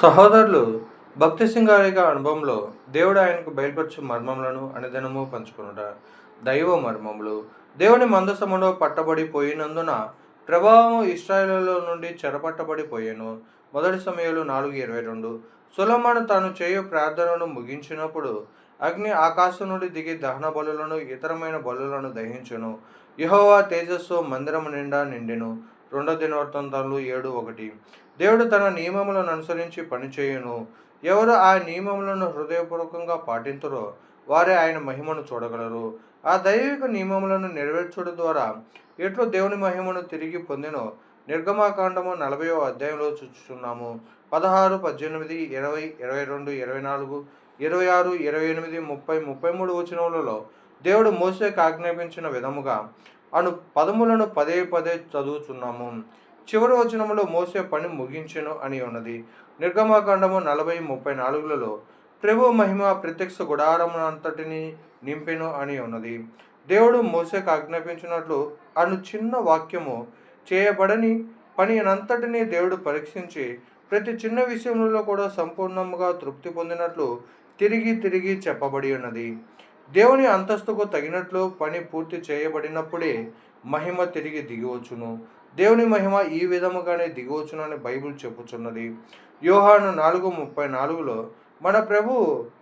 సహోదరులు భక్తి సింగారిక అనుభవంలో దేవుడు ఆయనకు బయలుపరచు మర్మములను అనుదినము పంచుకునుట దైవ మర్మములు. దేవుని మందసములో పట్టబడి పోయినందున ప్రభావము ఇస్రాయేలులో నుండి చెరపట్టబడిపోయాను. మొదటి సమయంలో నాలుగు ఇరవై రెండు. సులమాను తాను చేయు ప్రార్థనను ముగించినప్పుడు అగ్ని ఆకాశం నుండి దిగి దహన బలులను ఇతరమైన బలులను దహించును. యహోవా తేజస్సు మందిరము నిండా నిండెను. రెండో దినవర్తంతాలు ఏడు ఒకటి. దేవుడు తన నియమములను అనుసరించి పనిచేయును. ఎవరు ఆ నియమములను హృదయపూర్వకంగా పాటించరో వారే ఆయన మహిమను చూడగలరు. ఆ దైవిక నియమములను నెరవేర్చడం ద్వారా ఎట్లు దేవుని మహిమను తిరిగి పొందినో నిర్గమాకాండము నలభైవ అధ్యాయంలో చూస్తున్నాము పదహారు పద్దెనిమిది ఇరవై ఇరవై రెండు ఇరవై నాలుగు ఇరవై ఆరు ఇరవై ఎనిమిది ముప్పై ముప్పై మూడు వచనములలో దేవుడు మోసేకు ఆజ్ఞాపించిన విధముగా అను పదములను పదే పదే చదువుతున్నాము చివరి వచనములో మోసే పని ముగించెను అని ఉన్నది. నిర్గమాకాండము నలభై ముప్పై నాలుగులలో ప్రభు మహిమ ప్రత్యక్ష గుడారము అంతటిని నింపెను అని ఉన్నది. దేవుడు మోసేకు ఆజ్ఞాపించినట్లు అను చిన్న వాక్యము చేయబడని పని అంతటినీ దేవుడు పరీక్షించి ప్రతి చిన్న విషయంలో కూడా సంపూర్ణంగా తృప్తి పొందినట్లు తిరిగి తిరిగి చెప్పబడి ఉన్నది. దేవుని అంతస్తుకు తగినట్లు పని పూర్తి చేయబడినప్పుడే మహిమ తిరిగి దిగివచ్చును. దేవుని మహిమ ఈ విధముగానే దిగవచ్చును అని బైబిల్ చెప్పుచున్నది. యోహాను నాలుగు ముప్పై నాలుగులో మన ప్రభు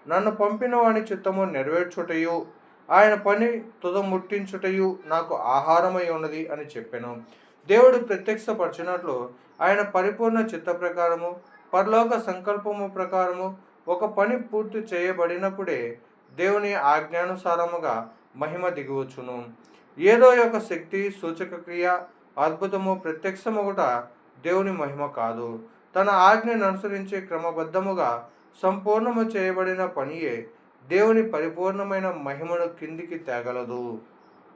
నన్ను పంపిన వాని చిత్తము నెరవేర్చుటయు ఆయన పని తుదముట్టించుటయు నాకు ఆహారమై ఉన్నది అని చెప్పాను. దేవుడు ప్రత్యక్షపరిచినట్లు ఆయన పరిపూర్ణ చిత్త ప్రకారము పరలోక సంకల్పము ప్రకారము ఒక పని పూర్తి చేయబడినప్పుడే దేవుని ఆజ్ఞానుసారముగా మహిమ దిగవచ్చును ఏదో యొక్క శక్తి సూచక క్రియ అద్భుతము ప్రత్యక్షమొకట దేవుని మహిమ కాదు. తన ఆజ్ఞను అనుసరించి క్రమబద్ధముగా సంపూర్ణము చేయబడిన పనియే దేవుని పరిపూర్ణమైన మహిమను కిందికి తేగలదు.